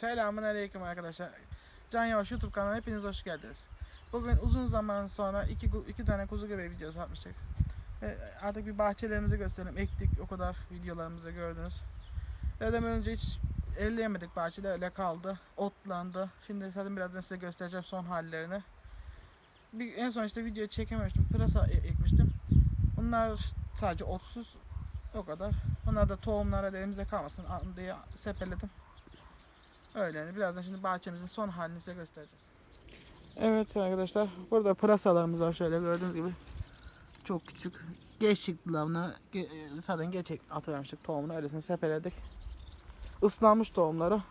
Selamun Aleyküm arkadaşlar. Can Yavaş YouTube kanalına hepiniz hoş geldiniz. Bugün uzun zaman sonra iki, iki tane kuzu göbeği videosu atmıştık. Ve artık bir bahçelerimizi gösterelim. Ektik o kadar videolarımızda gördünüz. Dedem önce hiç elleyemedik bahçede öyle kaldı. Otlandı. Şimdi zaten birazdan size göstereceğim son hallerini. Bir, en son işte videoyu çekememiştim. Pırasa e- ekmiştim. Bunlar sadece otsuz. O kadar. Onlar da tohumlara elimize kalmasın diye sepeledim. Öyle yani. Birazdan şimdi bahçemizin son halini size göstereceğiz. Evet arkadaşlar. Burada pırasalarımız var şöyle gördüğünüz gibi. Çok küçük. Geç çıktılar buna. Ge- e, zaten geç atıvermiştik tohumunu. Öylesine sepeledik. Islanmış tohumları.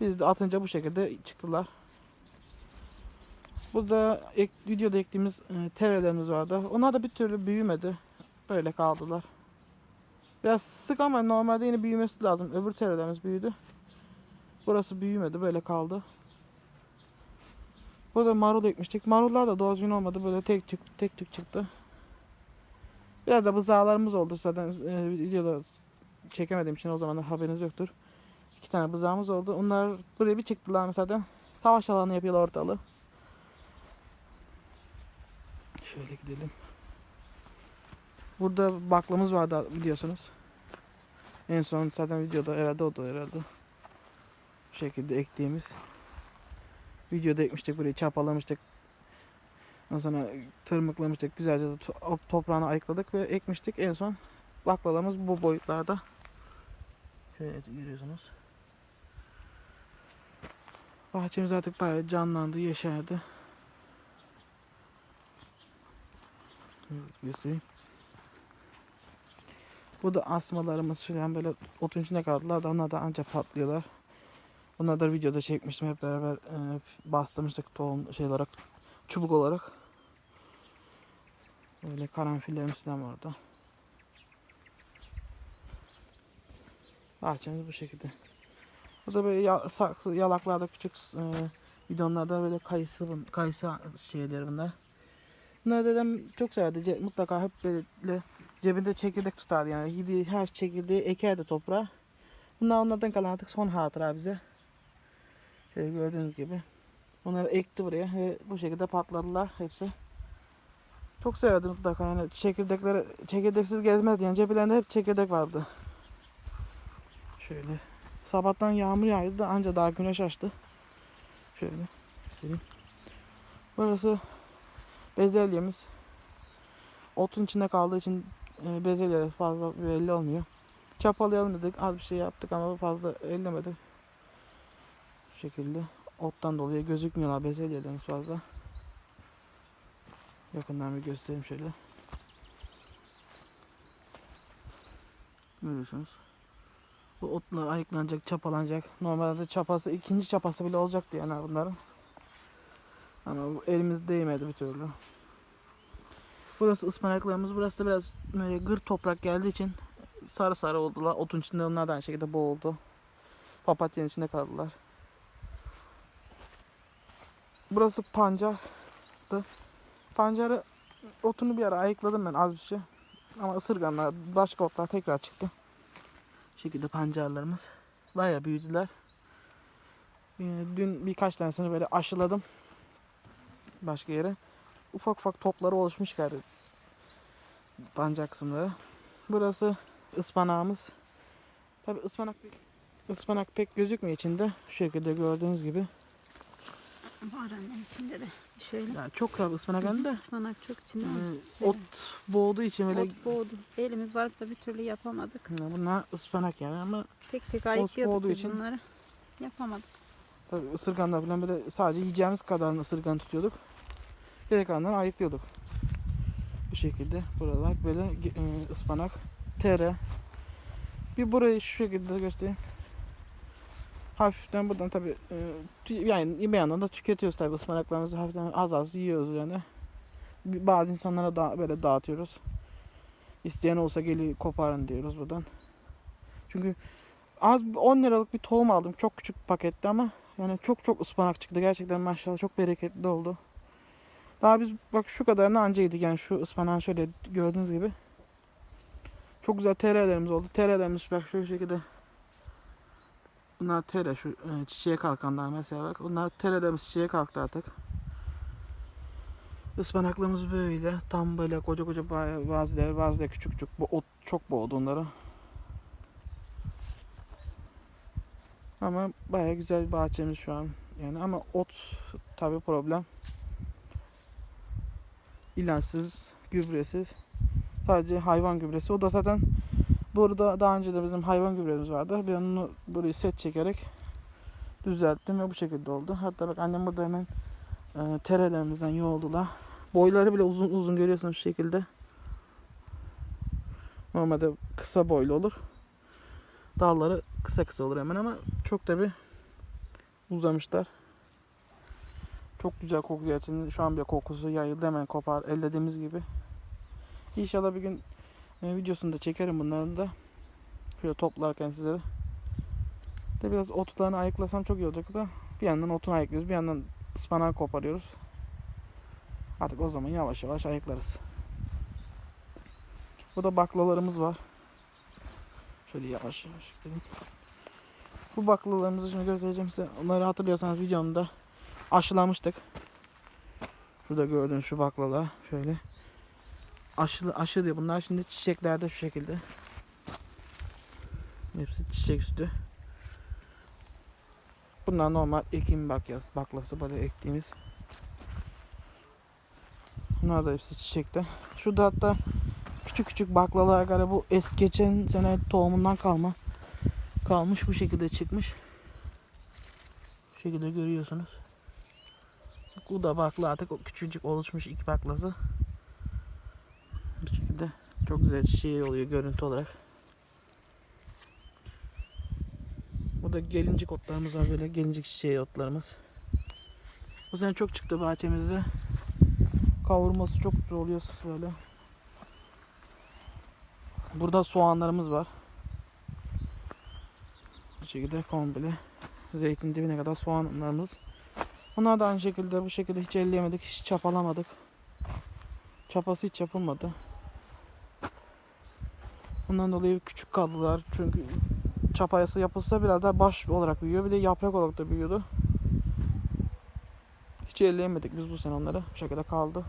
Biz de atınca bu şekilde çıktılar. Burada ek, videoda ektiğimiz e, terelerimiz vardı. Onlar da bir türlü büyümedi. Böyle kaldılar. Biraz sık ama normalde yine büyümesi lazım. Öbür terelerimiz büyüdü. Burası büyümedi böyle kaldı. Burada marul ekmiştik. Marullar da doğru düzgün olmadı. Böyle tek tük tek tük çıktı. Biraz da bızağlarımız oldu zaten e, videoda çekemediğim için o zaman da haberiniz yoktur. İki tane bızağımız oldu. Onlar buraya bir çıktılar mesela. Savaş alanı yapıyorlar ortalığı. Şöyle gidelim. Burada baklamız vardı biliyorsunuz. En son zaten videoda herhalde o da herhalde. Şekilde ektiğimiz. Videoda ekmiştik burayı çapalamıştık. Ondan sonra tırmıklamıştık. Güzelce to- toprağını ayıkladık ve ekmiştik. En son baklalarımız bu boyutlarda. Şöyle görüyorsunuz. Bahçemiz artık bayağı canlandı, yeşerdi. Göstereyim. Bu da asmalarımız falan böyle otun içinde kaldılar da onlar da ancak patlıyorlar. Bunları da videoda çekmiştim hep beraber e, bastırmıştık tohum şey olarak çubuk olarak. Böyle karanfillerimiz falan vardı. Bahçemiz bu şekilde. Burada böyle ya, saksı, yalaklarda küçük e, bidonlarda böyle kayısı, kayısı şeyleri bunlar. Bunları dedem çok severdi. Ce- mutlaka hep böyle cebinde çekirdek tutardı yani. Yediği her çekirdeği ekerdi toprağa. Bunlar onlardan kalan artık son hatıra bize. Şöyle gördüğünüz gibi. Onları ekti buraya ve bu şekilde patladılar hepsi. Çok severdim mutlaka yani çekirdekleri çekirdeksiz gezmezdi yani ceplerinde hep çekirdek vardı. Şöyle. Sabahtan yağmur yağıyordu da anca daha güneş açtı. Şöyle göstereyim. Burası bezelyemiz. Otun içinde kaldığı için e, bezelye fazla belli olmuyor. Çapalayalım dedik. Az bir şey yaptık ama fazla ellemedik. Şekilde. Ottan dolayı gözükmüyorlar bezelyelerimiz fazla. Yakından bir göstereyim şöyle. Görüyorsunuz. Bu otlar ayıklanacak, çapalanacak. Normalde çapası, ikinci çapası bile olacaktı yani bunların. Ama bu elimiz değmedi bir türlü. Burası ıspanaklarımız. Burası da biraz böyle gır toprak geldiği için sarı sarı oldular. Otun içinde onlar aynı şekilde boğuldu. Papatyanın içinde kaldılar. Burası pancardı. Pancarı otunu bir ara ayıkladım ben az bir şey. Ama ısırganlar, başka otlar tekrar çıktı. Bu şekilde pancarlarımız. Bayağı büyüdüler. Ee, Dün birkaç tanesini böyle aşıladım. Başka yere. Ufak ufak topları oluşmuş galiba. Pancar kısımları. Burası ıspanağımız. Tabi ıspanak ıspanak pek gözükmüyor içinde. Şu şekilde gördüğünüz gibi. Annem içinde de. Şöyle. Yani çok tabi ıspanak hem de Ispanak çok içinde var. e, ot boğduğu için böyle Ot boğdu. Elimiz var da bir türlü yapamadık. Yani bunlar ıspanak yani ama Tek tek ayıklıyorduk için- bunları. Yapamadık. tabi ısırganlar falan böyle sadece yiyeceğimiz kadarını ısırgan tutuyorduk. Geri kalanları ayıklıyorduk. Bu şekilde buralar böyle e, ıspanak, tere. Bir burayı şu şekilde de göstereyim. Hafiften buradan tabi yani bir yandan da tüketiyoruz tabi ıspanaklarımızı hafiften az az yiyoruz yani. Bazı insanlara da böyle dağıtıyoruz. İsteyen olsa gelin koparın diyoruz buradan. Çünkü az 10 liralık bir tohum aldım. Çok küçük pakette ama yani çok çok ıspanak çıktı. Gerçekten maşallah çok bereketli oldu. Daha biz bak şu kadarını anca yedik yani şu ıspanağın şöyle gördüğünüz gibi. Çok güzel terelerimiz oldu. Terelerimiz bak şu şekilde Bunlar tere şu e, çiçeğe kalkanlar mesela bak. Bunlar terelerimiz çiçeğe kalktı artık. Ispanaklarımız böyle. Tam böyle koca koca ba- bazıları bazıları küçük küçük. Bu ot çok boğdu onları. Ama baya güzel bir bahçemiz şu an. Yani ama ot tabi problem. İlaçsız, gübresiz. Sadece hayvan gübresi. O da zaten burada daha önce de bizim hayvan gübremiz vardı. Ben onu burayı set çekerek düzelttim ve bu şekilde oldu. Hatta bak annem burada hemen e, terelerimizden yoğuldular. Boyları bile uzun uzun görüyorsunuz şu şekilde. Normalde kısa boylu olur. Dalları kısa kısa olur hemen ama çok da bir uzamışlar. Çok güzel kokuyor gerçekten. Şu an bir kokusu yayıldı hemen kopar ellediğimiz gibi. İnşallah bir gün e, videosunu da çekerim bunların da. Şöyle toplarken size de. De biraz otlarını ayıklasam çok iyi olacak da. Bir yandan otunu ayıklıyoruz, bir yandan ıspanağı koparıyoruz. Artık o zaman yavaş yavaş ayıklarız. Burada baklalarımız var. Şöyle yavaş yavaş gidelim. Bu baklalarımızı şimdi göstereceğim size. Onları hatırlıyorsanız videomda aşılamıştık. Şurada gördüğünüz şu baklalar şöyle. Aşı, aşı diyor. Bunlar şimdi çiçeklerde şu şekilde. Hepsi çiçek üstü. Bunlar normal ekim baklası, baklası böyle ektiğimiz. Bunlar da hepsi çiçekte. Şurada hatta küçük küçük baklalar galiba bu es geçen sene tohumundan kalma kalmış bu şekilde çıkmış. Bu şekilde görüyorsunuz. Bu da bakla artık o küçücük oluşmuş ilk baklası. Çok güzel çiçeği oluyor görüntü olarak. Bu da gelincik otlarımız var böyle gelincik çiçeği otlarımız. Bu sene çok çıktı bahçemizde. Kavurması çok güzel oluyor böyle. Burada soğanlarımız var. Bu şekilde komple zeytin dibine kadar soğanlarımız. Onlar da aynı şekilde bu şekilde hiç elleyemedik, hiç çapalamadık. Çapası hiç yapılmadı. Bundan dolayı küçük kaldılar çünkü çapayası yapılsa biraz daha baş olarak büyüyor. Bir de yaprak olarak da büyüyordu. Hiç elleyemedik biz bu sene onları. Bu şekilde kaldı.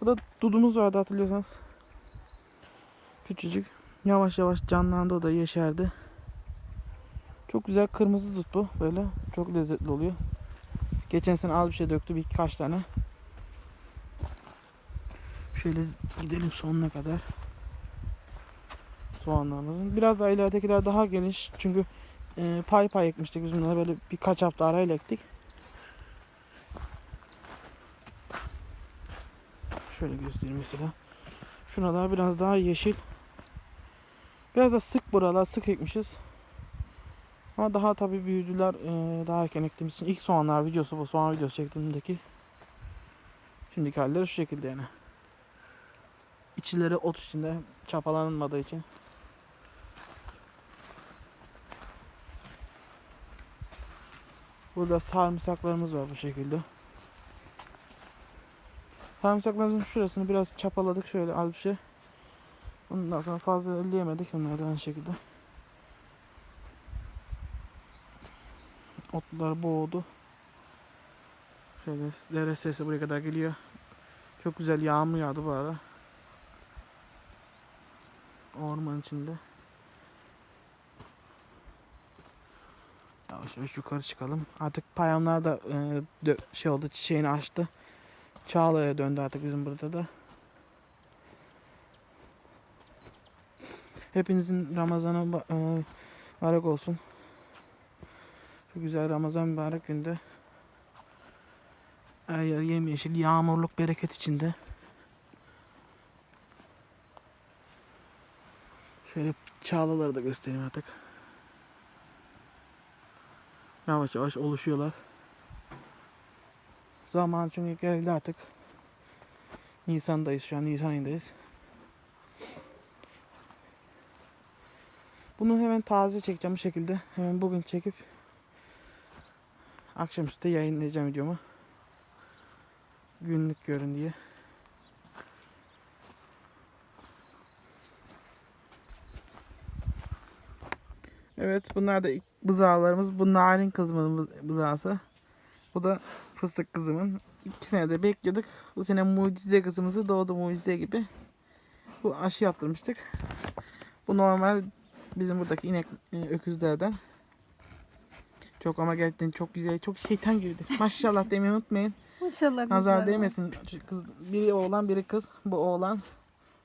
Burada dudumuz vardı hatırlıyorsanız. Küçücük. Yavaş yavaş canlandı o da yeşerdi. Çok güzel kırmızı dut bu böyle. Çok lezzetli oluyor. Geçen sene az bir şey döktü birkaç tane. Şöyle gidelim sonuna kadar. Soğanlarımızın. Biraz daha ileridekiler daha geniş. Çünkü e, pay pay ekmiştik biz bunları böyle birkaç hafta arayla ektik. Şöyle göstereyim mesela. Şuralar biraz daha yeşil. Biraz da sık buralar sık ekmişiz. Ama daha tabii büyüdüler. Ee, daha erken ektiğimiz için. ilk soğanlar videosu bu. Soğan videosu çektiğimdeki. Şimdiki halleri şu şekilde yani. İçleri ot içinde çapalanmadığı için. Burada sarımsaklarımız var bu şekilde. Sarımsaklarımızın şurasını biraz çapaladık şöyle az bir şey. Ondan sonra fazla elleyemedik onları aynı şekilde. Otlar boğdu. Şöyle dere sesi buraya kadar geliyor. Çok güzel yağmur yağdı bu arada. Orman içinde. Yavaş yavaş yukarı çıkalım. Artık payamlar da e, şey oldu çiçeğini açtı. Çağla'ya döndü artık bizim burada da. Hepinizin Ramazan'ı e, olsun. Şu güzel Ramazan mübarek günde. Her yer yemyeşil, yağmurluk bereket içinde. Şöyle çağlaları da göstereyim artık. Yavaş yavaş oluşuyorlar. Zaman çünkü geldi artık. Nisan'dayız şu an, Nisan ayındayız. Bunu hemen taze çekeceğim şekilde. Hemen bugün çekip akşamüstü yayınlayacağım videomu. Günlük görün diye. Evet bunlar da bızağlarımız. Bu narin kızımın bı- bızağısı. Bu da fıstık kızımın. İki senede bekliyorduk. Bu sene mucize kızımızı doğdu mucize gibi. Bu aşı yaptırmıştık. Bu normal bizim buradaki inek e, öküzlerden. Çok ama gerçekten çok güzel, çok şeytan girdi. Maşallah demeyi unutmayın. Maşallah. Nazar değmesin. Kız, biri oğlan biri kız. Bu oğlan.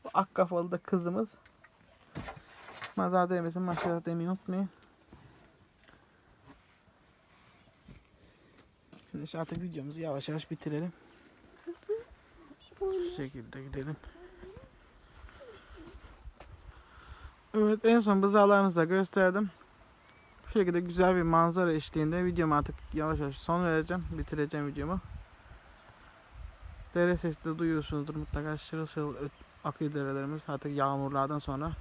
Bu ak kafalı da kızımız. Nazar değmesin. Maşallah demeyi unutmayın. Şimdi işte artık videomuzu yavaş yavaş bitirelim. Şu şekilde gidelim. Evet en son bızalarımızı da gösterdim. Bu şekilde güzel bir manzara eşliğinde videomu artık yavaş yavaş son vereceğim. Bitireceğim videomu. Dere sesi de duyuyorsunuzdur mutlaka şırıl şırıl akıyor derelerimiz artık yağmurlardan sonra.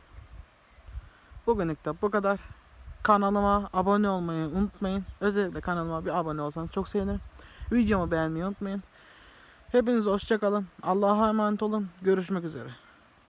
Bugünlük de bu kadar. Kanalıma abone olmayı unutmayın. Özellikle kanalıma bir abone olsanız çok sevinirim. Videomu beğenmeyi unutmayın. Hepiniz hoşçakalın. Allah'a emanet olun. Görüşmek üzere.